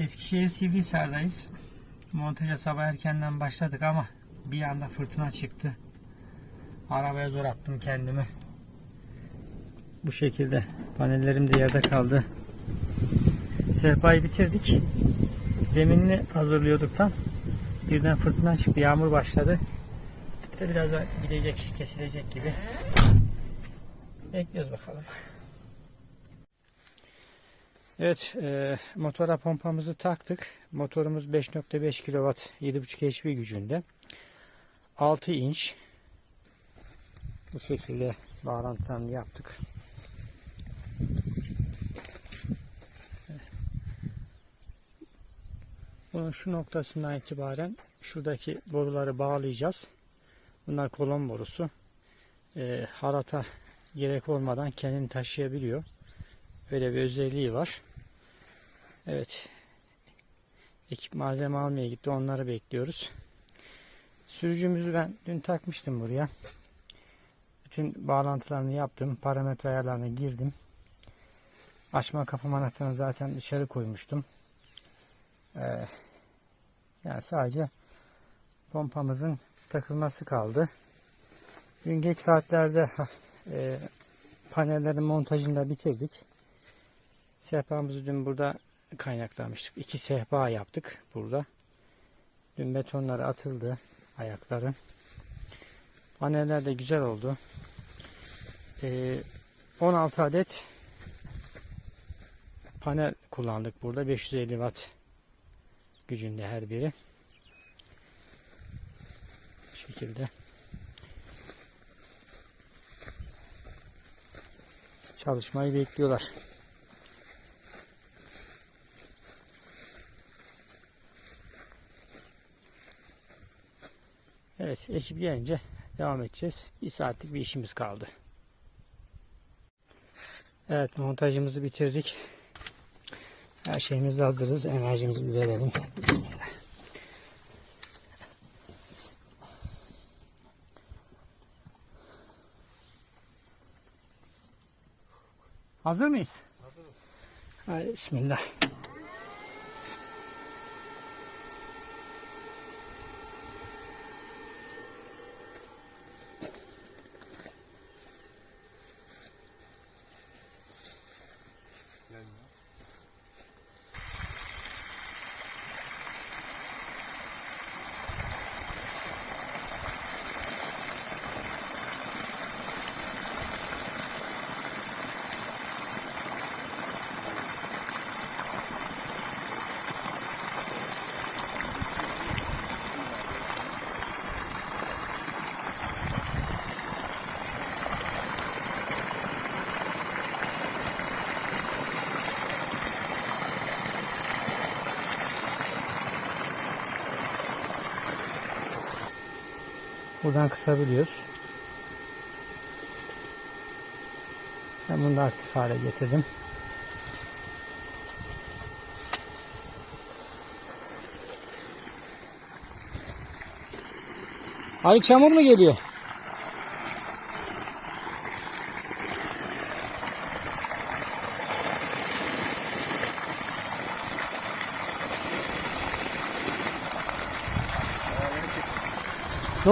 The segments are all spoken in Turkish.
Eskişehir Sivrihisar'dayız. Montaja sabah erkenden başladık ama bir anda fırtına çıktı. Arabaya zor attım kendimi. Bu şekilde panellerim de yerde kaldı. Sehpayı bitirdik. Zeminini hazırlıyorduk tam. Birden fırtına çıktı. Yağmur başladı. Biraz da gidecek, kesilecek gibi. Bekliyoruz bakalım. Evet, e, motora pompamızı taktık. Motorumuz 5.5 kW 7.5 HP gücünde. 6 inç. Bu şekilde bağlantılarını yaptık. Bunun şu noktasından itibaren şuradaki boruları bağlayacağız. Bunlar kolon borusu. E, harata gerek olmadan kendini taşıyabiliyor. Öyle bir özelliği var. Evet. Ekip malzeme almaya gitti. Onları bekliyoruz. Sürücümüzü ben dün takmıştım buraya. Bütün bağlantılarını yaptım. Parametre ayarlarına girdim. Açma kapama anahtarını zaten dışarı koymuştum. Ee, yani sadece pompamızın takılması kaldı. Dün geç saatlerde e, panellerin montajını da bitirdik. Sehpamızı dün burada kaynaklamıştık. İki sehpa yaptık burada. Dün betonları atıldı ayakları. Paneller de güzel oldu. Ee, 16 adet panel kullandık burada. 550 watt gücünde her biri. Bu şekilde. Çalışmayı bekliyorlar. Evet ekip gelince devam edeceğiz. Bir saatlik bir işimiz kaldı. Evet montajımızı bitirdik. Her şeyimiz hazırız. Enerjimizi bir verelim. Bismillah. Hazır mıyız? Hazırız. Hadi bismillah. Buradan kısabiliyoruz. Ben bunu da aktif hale getirdim. Ali çamur mu geliyor?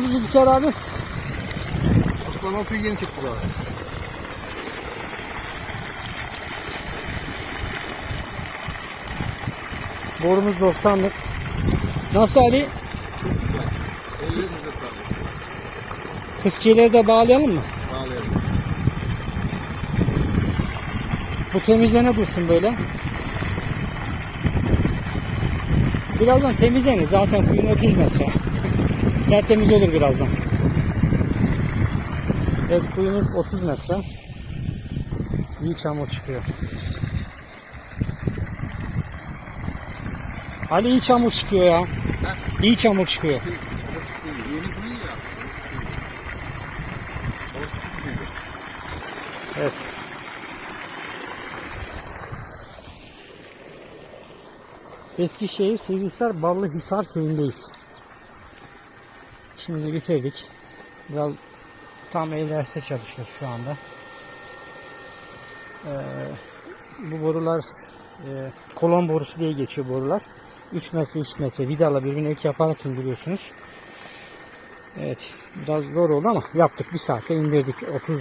Oldu Zülfikar abi? Osman Altuğ yeni çıktı daha. Borumuz 90'lık. Nasıl Ali? 50 lira kaldı. Fıskiyeleri de bağlayalım mı? Bağlayalım. Bu temizlene dursun böyle. Birazdan temizlenir. Zaten kuyun 30 metre. Tertemiz olur birazdan. Evet kuyumuz 30 metre. İyi çamur çıkıyor. Ali iyi çamur çıkıyor ya. İyi çamur çıkıyor. Evet. Eskişehir Sivrihisar Ballıhisar köyündeyiz. Şimdi bitirdik. Biraz tam el derste çalışıyor şu anda. Ee, bu borular e, kolon borusu diye geçiyor borular. 3 metre 3 metre vidala birbirine ek yaparak indiriyorsunuz. Evet biraz zor oldu ama yaptık bir saatte indirdik 30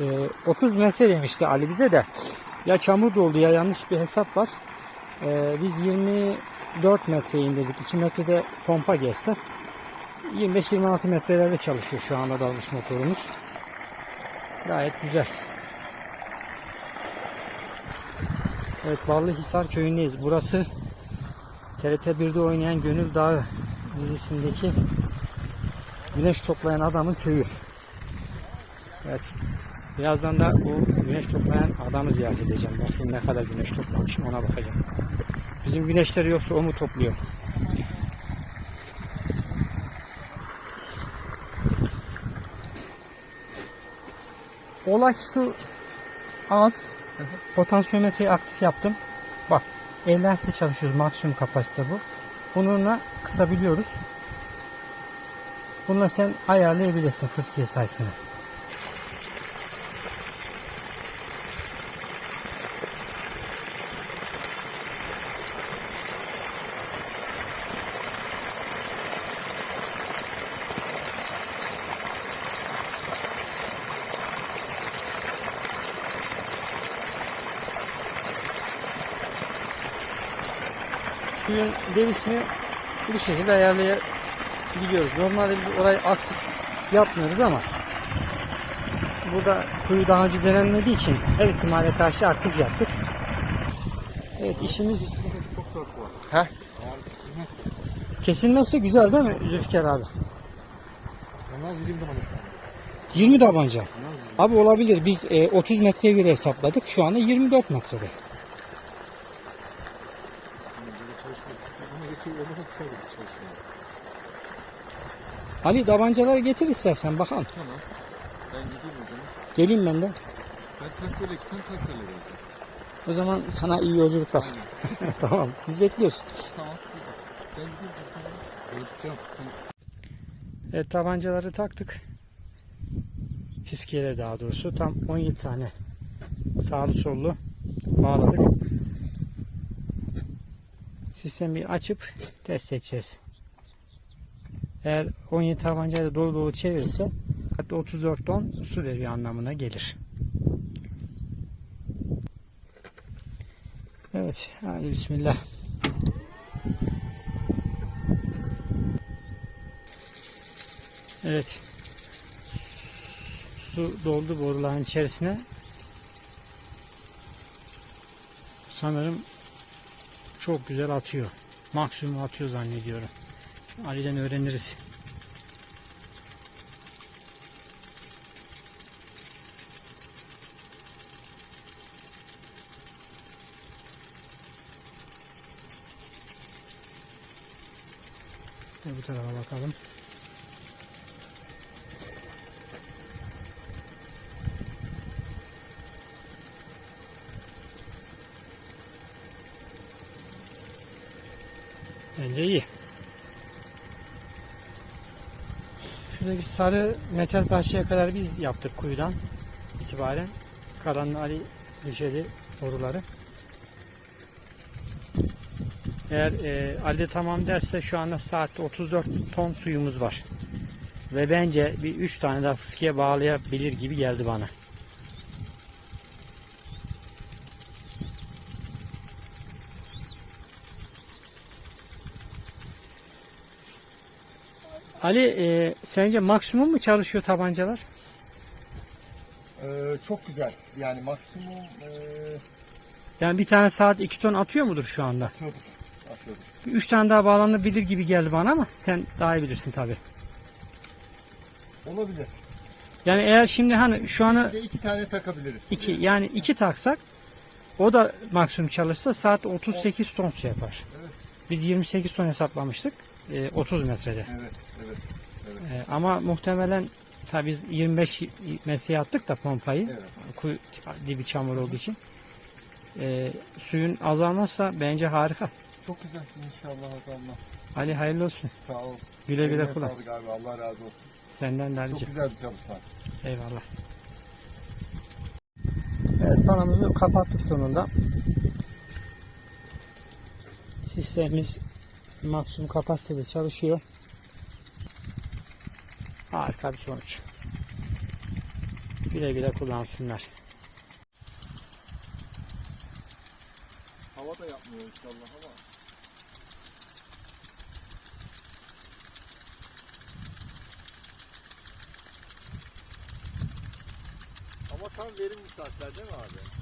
e, 30 metre demişti Ali bize de ya çamur doldu ya yanlış bir hesap var. E, biz 24 metre indirdik 2 metrede pompa geçse 25-26 metrelerde çalışıyor şu anda dalgıç motorumuz. Gayet güzel. Evet Ballıhisar köyündeyiz. Burası TRT 1'de oynayan Gönül Dağı dizisindeki güneş toplayan adamın köyü. Evet. Birazdan da bu güneş toplayan adamı ziyaret edeceğim. Bakayım ne kadar güneş toplamışım ona bakacağım. Bizim güneşleri yoksa o mu topluyor? Olay su az. Potansiyometreyi aktif yaptım. Bak 50 Hz'de çalışıyoruz. Maksimum kapasite bu. Bununla kısabiliyoruz. Bununla sen ayarlayabilirsin fıskiye sayısını. Suyun derisini bu şekilde ayarlayabiliyoruz. Normalde biz orayı aktif yapmıyoruz ama burada kuyu daha önce denenmediği için her ihtimale karşı aktif yaptık. Evet işimiz. Heh. Kesilmezse. güzel değil mi Zülfikar abi? En az 20 tane şu anda. 20 tabanca. En az 20. Abi olabilir. Biz e, 30 metreye göre hesapladık. Şu anda 24 metrede. Böyle çalışmak. Ama geçiyor. Olmasa kısa gibi çalışıyor. Ali tabancaları getir istersen bakalım. Tamam. Ben gideyim o zaman. Geleyim ben de. Ben traktörle gitsem traktörle geleceğim. O zaman sana iyi yolculuklar. Tamam. Biz bekliyoruz. Tamam. Ben gideyim. Gideceğim. Evet tabancaları taktık. Fiskiyeleri daha doğrusu. Tam 17 tane sağlı sollu bağladık. Sistemi açıp test edeceğiz. Eğer 17 tabancayla dolu dolu çevirirse hatta 34 ton su veriyor anlamına gelir. Evet. Hadi bismillah. Evet. Su doldu boruların içerisine. Sanırım çok güzel atıyor. Maksimum atıyor zannediyorum. Ali'den öğreniriz. Bu tarafa bakalım. Bence iyi. Şuradaki sarı metal parçaya kadar biz yaptık kuyudan itibaren. Kalanını Ali düşedi boruları. Eğer e, Ali tamam derse şu anda saatte 34 ton suyumuz var. Ve bence bir 3 tane daha fıskiye bağlayabilir gibi geldi bana. Ali e, sence maksimum mu çalışıyor tabancalar? Ee, çok güzel. Yani maksimum ee, Yani bir tane saat 2 ton atıyor mudur şu anda? atıyordur. Atıyordur. 3 tane daha bağlanabilir gibi geldi bana ama sen daha iyi bilirsin tabi. Olabilir. Yani eğer şimdi hani şu anı Bir de iki tane takabiliriz. 2 yani 2 taksak o da maksimum çalışsa saat 38 ton su yapar. Evet. Biz 28 ton hesaplamıştık. E, 30 metrede. Evet, evet. E, ama muhtemelen tabi biz 25 metreye attık da pompayı. Evet. Kuyu dibi çamur olduğu için. E, suyun azalmazsa bence harika. Çok güzel. İnşallah azalmaz. Ali hayırlı olsun. Sağ ol. Güle güle Eline kullan. sağlık abi. Allah razı olsun. Senden de Çok güzel bir çalışma. Eyvallah. Evet kanalımızı kapattık sonunda. Sistemimiz maksimum kapasitede çalışıyor. Harika bir sonuç. Güle güle kullansınlar. Hava da yapmıyor inşallah ama. Ama tam verimli saatler değil mi abi?